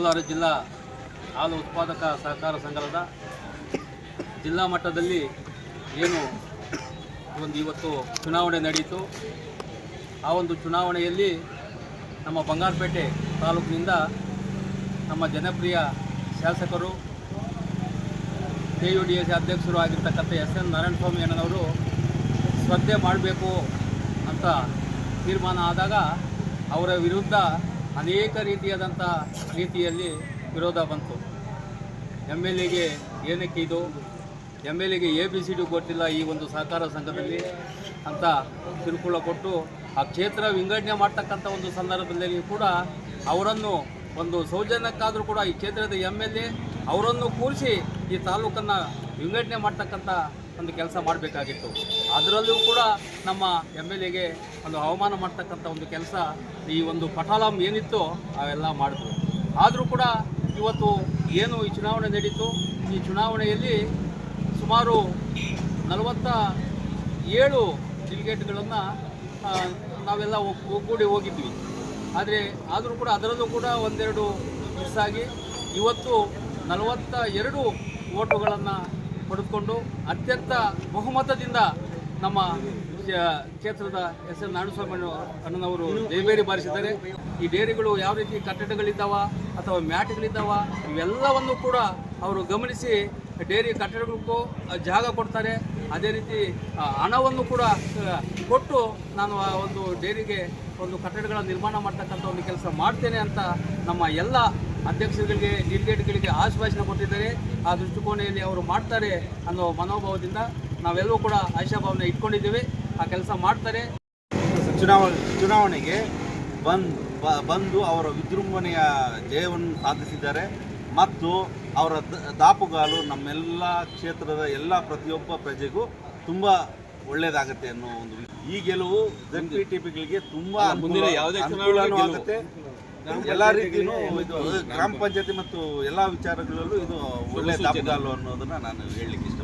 ಜಿಲ್ಲಾ ಹಾಲು ಉತ್ಪಾದಕ ಸಹಕಾರ ಸಂಘದ ಜಿಲ್ಲಾ ಮಟ್ಟದಲ್ಲಿ ಏನು ಒಂದು ಇವತ್ತು ಚುನಾವಣೆ ನಡೆಯಿತು ಆ ಒಂದು ಚುನಾವಣೆಯಲ್ಲಿ ನಮ್ಮ ಬಂಗಾರಪೇಟೆ ತಾಲೂಕಿನಿಂದ ನಮ್ಮ ಜನಪ್ರಿಯ ಶಾಸಕರು ಕೆ ಯು ಡಿ ಎಸ್ ಅಧ್ಯಕ್ಷರು ಆಗಿರ್ತಕ್ಕಂಥ ಎಸ್ ಎನ್ ನಾರಾಯಣಸ್ವಾಮಿ ಅಣ್ಣನವರು ಸ್ಪರ್ಧೆ ಮಾಡಬೇಕು ಅಂತ ತೀರ್ಮಾನ ಆದಾಗ ಅವರ ವಿರುದ್ಧ ಅನೇಕ ರೀತಿಯಾದಂಥ ರೀತಿಯಲ್ಲಿ ವಿರೋಧ ಬಂತು. ಎಂ ಎಲ್ ಎಗೆ ಏನಕ್ಕೆ ಇದು? ಎಂ ಎಲ್ ಎಗೆ ಎ ಬಿ ಸಿ ಡಿ ಗೊತ್ತಿಲ್ಲ ಈ ಒಂದು ಸಹಕಾರ ಸಂಘದಲ್ಲಿ ಅಂತ ಕಿರುಕುಳ ಕೊಟ್ಟು ಆ ಕ್ಷೇತ್ರ ವಿಂಗಡಣೆ ಮಾಡ್ತಕ್ಕಂಥ ಒಂದು ಸಂದರ್ಭದಲ್ಲಿ ಕೂಡ ಅವರನ್ನು ಒಂದು ಸೌಜನ್ಯಕ್ಕಾದರೂ ಕೂಡ ಈ ಕ್ಷೇತ್ರದ ಎಂ ಎಲ್ ಎ ಅವರನ್ನು ಕೂರಿಸಿ ಈ ತಾಲೂಕನ್ನು ವಿಂಗಡಣೆ ಮಾಡ್ತಕ್ಕಂಥ ಒಂದು ಕೆಲಸ ಮಾಡಬೇಕಾಗಿತ್ತು. ಅದರಲ್ಲೂ ಕೂಡ ನಮ್ಮ ಎಂ ಎಲ್ ಎಗೆ ಒಂದು ಅವಮಾನ ಮಾಡ್ತಕ್ಕಂಥ ಒಂದು ಕೆಲಸ ಈ ಒಂದು ಪಟಾಲಂ ಏನಿತ್ತು ಅವೆಲ್ಲ ಮಾಡಿದ್ರು ಆದರೂ ಕೂಡ ಇವತ್ತು ಏನು ಈ ಚುನಾವಣೆ ನಡೀತು? ಈ ಚುನಾವಣೆಯಲ್ಲಿ ಸುಮಾರು ನಲವತ್ತ ಏಳು ಡೆಲಿಗೇಟ್ಗಳನ್ನು ನಾವೆಲ್ಲ ಒಗ್- ಒಗ್ಗೂಡಿ ಹೋಗಿದ್ವಿ. ಆದರೆ ಆದರೂ ಕೂಡ ಅದರಲ್ಲೂ ಕೂಡ ಒಂದೆರಡು ಮಿಸ್ ಆಗಿ ಇವತ್ತು ನಲವತ್ತ ಎರಡು ಓಟುಗಳನ್ನು ಪಡೆದುಕೊಂಡು ಅತ್ಯಂತ ಬಹುಮತದಿಂದ ನಮ್ಮ ಕ್ಷೇತ್ರದ ಎಸ್ ಎಲ್ ನಾರಾಯಣಸ್ವಾಮಿ ಅಣ್ಣನವರು ದೇವೇರಿ ಬಾರಿಸಿದ್ದಾರೆ. ಈ ಡೇರಿಗಳು ಯಾವ ರೀತಿ ಕಟ್ಟಡಗಳಿದ್ದಾವ ಅಥವಾ ಮ್ಯಾಟ್ಗಳಿದ್ದಾವ, ಇವೆಲ್ಲವನ್ನು ಕೂಡ ಅವರು ಗಮನಿಸಿ ಡೇರಿ ಕಟ್ಟಡಗಳಿಗೂ ಜಾಗ ಕೊಡ್ತಾರೆ. ಅದೇ ರೀತಿ ಹಣವನ್ನು ಕೂಡ ಕೊಟ್ಟು ನಾನು ಆ ಒಂದು ಡೇರಿಗೆ ಒಂದು ಕಟ್ಟಡಗಳ ನಿರ್ಮಾಣ ಮಾಡ್ತಕ್ಕಂಥ ಒಂದು ಕೆಲಸ ಮಾಡ್ತೇನೆ ಅಂತ ನಮ್ಮ ಎಲ್ಲ ಅಧ್ಯಕ್ಷರುಗಳಿಗೆ, ಡಿಲಿಗೇಟ್ಗಳಿಗೆ ಆಶ್ವಾಸನೆ ಕೊಟ್ಟಿದ್ದಾರೆ. ಆ ದೃಷ್ಟಿಕೋನೆಯಲ್ಲಿ ಅವರು ಮಾಡ್ತಾರೆ ಅನ್ನೋ ಮನೋಭಾವದಿಂದ ನಾವೆಲ್ಲವೂ ಕೂಡ ಆಶಾಭಾವನೆ ಇಟ್ಕೊಂಡಿದ್ದೇವೆ. ಆ ಕೆಲಸ ಮಾಡ್ತಾರೆ. ಚುನಾವಣೆ ಚುನಾವಣೆಗೆ ಬಂದ್ ಬ- ಬಂದು ಅವರ ವಿಜೃಂಭಣೆಯ ಜಯವನ್ನು ಸಾಧಿಸಿದ್ದಾರೆ. ಮತ್ತು ಅವರ ದ- ದಾಪುಗಾಲು ನಮ್ಮೆಲ್ಲ ಕ್ಷೇತ್ರದ ಎಲ್ಲ ಪ್ರತಿಯೊಬ್ಬ ಪ್ರಜೆಗೂ ತುಂಬ ಒಳ್ಳೆಯದಾಗುತ್ತೆ ಅನ್ನೋ ಒಂದು ಈ ಗೆಲುವು ಜನ್ ಪಿ ತುಂಬಾ ಮುಂದಿನ ಅನುಕೂಲ- ಯಾವುದೇ ಅನುಕೂಲನೂ ಆಗುತ್ತೆ. ಎಲ್ಲ ರೀತಿಯೂ ಇದು ಗ್ರಾಮ ಪಂಚಾಯತಿ ಮತ್ತು ಎಲ್ಲ ವಿಚಾರಗಳಲ್ಲೂ ಇದು ಒಳ್ಳೆಯ ದಾಪುಗಾಲು ಅನ್ನೋದನ್ನ ನಾನು ಹೇಳಲಿಕ್ಕೆ ಇಷ್ಟ